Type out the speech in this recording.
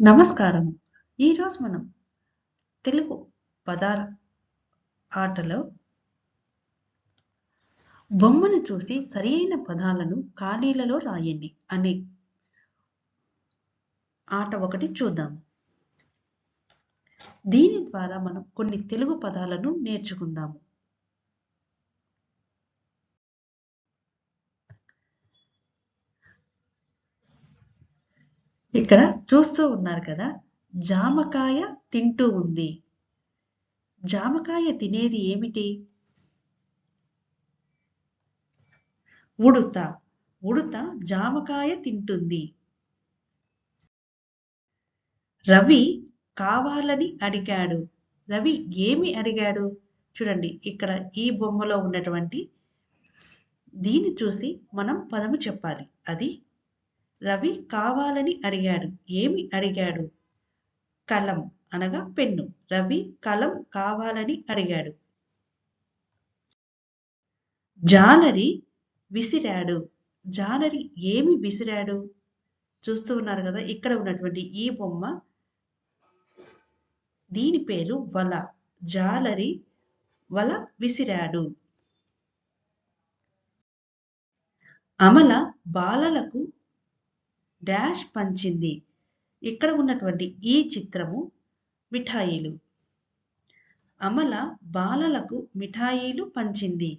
నమస్కారం. ఈరోజు మనం తెలుగు పదాల ఆటలో బొమ్మను చూసి సరియైన పదాలను ఖాళీలలో రాయండి అనే ఆట ఒకటి చూద్దాం. దీని ద్వారా మనం కొన్ని తెలుగు పదాలను నేర్చుకుందాము. ఇక్కడ చూస్తూ ఉన్నారు కదా జామకాయ తింటూ ఉంది. జామకాయ తినేది ఏమిటి? ఉడుత. ఉడుత జామకాయ తింటుంది. రవి కావాలని అడిగాడు. రవి ఏమి అడిగాడు? చూడండి ఇక్కడ ఈ బొమ్మలో ఉన్నటువంటి దీన్ని చూసి మనం పదము చెప్పాలి. అది రవి కావాలని అడిగాడు. ఏమి అడిగాడు? కలం అనగా పెన్ను. రవి కలం కావాలని అడిగాడు. జాలరి విసిరాడు. జాలరి ఏమి విసిరాడు? చూస్తూ ఉన్నారు కదా ఇక్కడ ఉన్నటువంటి ఈ బొమ్మ. దీని పేరు వల. జాలరి వల విసిరాడు. అమల బాలలకు డాష్ పంచింది. ఇక్కడ ఉన్నటువంటి ఈ చిత్రము మిఠాయిలు. అమల బాలలకు మిఠాయిలు పంచింది.